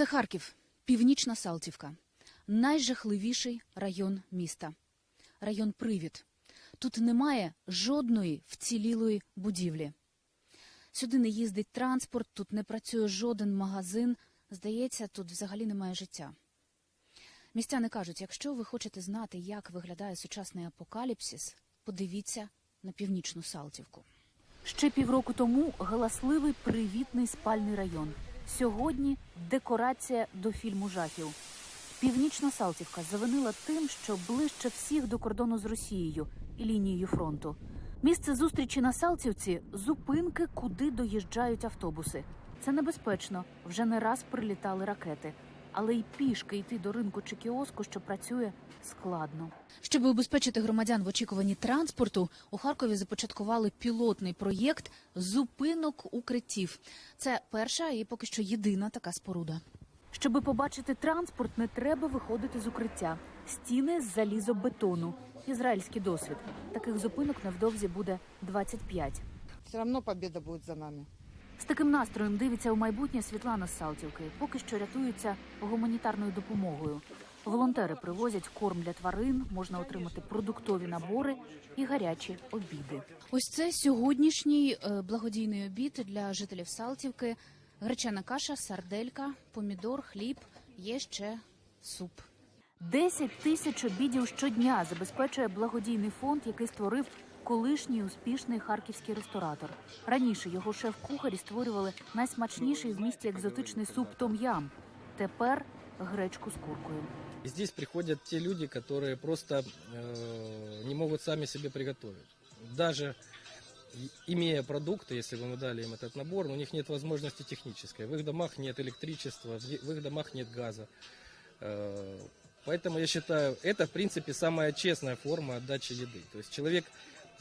Це Харків, північна Салтівка, найжахливіший район міста. Район Привід. Тут немає жодної вцілілої будівлі. Сюди не їздить транспорт, тут не працює жоден магазин. Здається, тут взагалі немає життя. Містяни кажуть, якщо ви хочете знати, як виглядає сучасний апокаліпсис, подивіться на північну Салтівку. Ще півроку тому галасливий привітний спальний район. Сьогодні декорація до фільму жахів. Північна Салтівка завинила тим, що ближче всіх до кордону з Росією і лінією фронту. Місце зустрічі на Салтівці зупинки, куди доїжджають автобуси. Це небезпечно. Вже не раз прилітали ракети. Але й пішки йти до ринку чи кіоску, що працює, складно. Щоб убезпечити громадян в очікуванні транспорту, у Харкові започаткували пілотний проєкт зупинок укриттів. Це перша і поки що єдина така споруда. Щоби побачити транспорт, не треба виходити з укриття. Стіни з залізобетону. Ізраїльський досвід. Таких зупинок невдовзі буде 25. Все равно победа будет за нами. З таким настроєм дивиться у майбутнє Світлана з Салтівки. Поки що рятуються гуманітарною допомогою. Волонтери привозять корм для тварин, можна отримати продуктові набори і гарячі обіди. Ось це сьогоднішній е, благодійний обід для жителів Салтівки. Гречана каша, сарделька, помідор, хліб. Є ще суп. 10 тисяч обідів щодня забезпечує благодійний фонд, який створив колишній успішний харківський ресторатор. Раніше його шеф-кухарі створювали найсмачніший в місті екзотичний суп том-ям. Тепер гречку з куркою. И здесь приходят те люди, которые просто э, не могут сами себе приготовить. Даже и- имея продукты, если бы мы дали им этот набор, но у них нет возможности технической. В их домах нет электричества, в в их домах нет газа. Э, Поэтому я считаю, это в принципе самая честная форма отдачи еды. То есть человек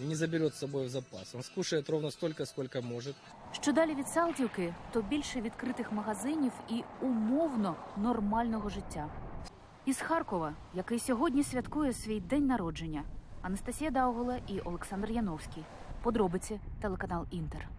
не заберет с собой в запас. Он скушает ровно столько, сколько может. Що далі від Салтівки, то більше відкритих магазинів і умовно нормального життя. Із Харкова, який сьогодні святкує свій день народження, Анастасія Даугола і Олександр Яновський. Подробиці телеканал Інтер.